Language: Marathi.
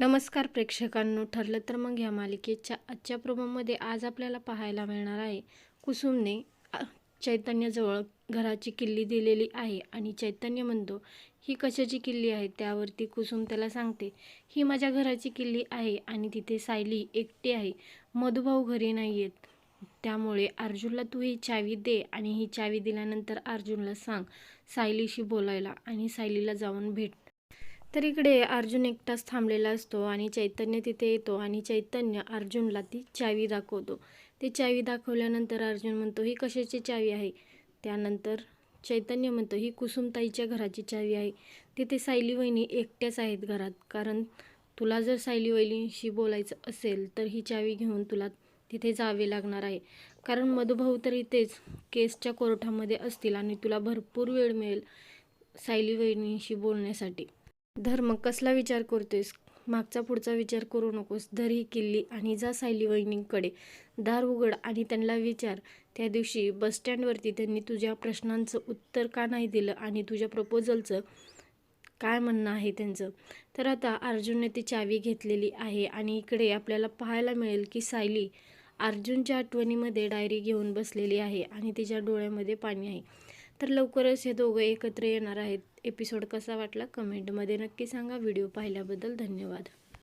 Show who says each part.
Speaker 1: नमस्कार प्रेक्षकांनो ठरलं तर मग या मालिकेच्या आजच्या प्रोमोमध्ये आज आपल्याला पाहायला मिळणार आहे कुसुमने चैतन्याजवळ घराची किल्ली दिलेली आहे आणि चैतन्य म्हणतो ही कशाची किल्ली आहे? त्यावरती कुसुम त्याला सांगते ही माझ्या घराची किल्ली आहे आणि तिथे सायली एकटी आहे मधुभाऊ घरी नाही आहेत त्यामुळे अर्जुनला तू ही चावी दे आणि ही चावी दिल्यानंतर अर्जुनला सांग सायलीशी बोलायला आणि सायलीला जाऊन भेट तर इकडे अर्जुन एकटाच थांबलेला असतो आणि चैतन्य तिथे येतो आणि चैतन्य अर्जुनला ती चावी दाखवतो. ती चावी दाखवल्यानंतर अर्जुन म्हणतो ही कशाची चावी आहे? त्यानंतर चैतन्य म्हणतो ही कुसुमताईच्या घराची चावी आहे. तिथे सायली वहिनी एकट्याच आहेत घरात. कारण तुला जर सायली वहिनीशी बोलायचं असेल तर ही चावी घेऊन तुला तिथे जावे लागणार आहे. कारण मधुभाऊ तर इथेच केसच्या कोर्टामध्ये असतील आणि तुला भरपूर वेळ मिळेल सायली वहिनीशी बोलण्यासाठी. धर्म कसला विचार करतोयस? मागचा पुढचा विचार करू नकोस. धर ही किल्ली आणि जा सायली वहिनींकडे. दार उघड आणि त्यांना विचार. त्या दिवशी बसस्टँडवरती त्यांनी तुझ्या प्रश्नांचं उत्तर का नाही दिलं आणि तुझ्या प्रपोजलचं काय म्हणणं आहे त्यांचं? तर आता अर्जुनने ती चावी घेतलेली आहे आणि इकडे आपल्याला पाहायला मिळेल की सायली अर्जुनच्या आठवणीमध्ये डायरी घेऊन बसलेली आहे आणि तिच्या डोळ्यामध्ये पाणी आहे. तर लवकरच हे दोघं एकत्र येणार आहेत. एपिसोड कसा वाटला कमेंटमध्ये नक्की सांगा. व्हिडिओ पाहिल्याबद्दल धन्यवाद.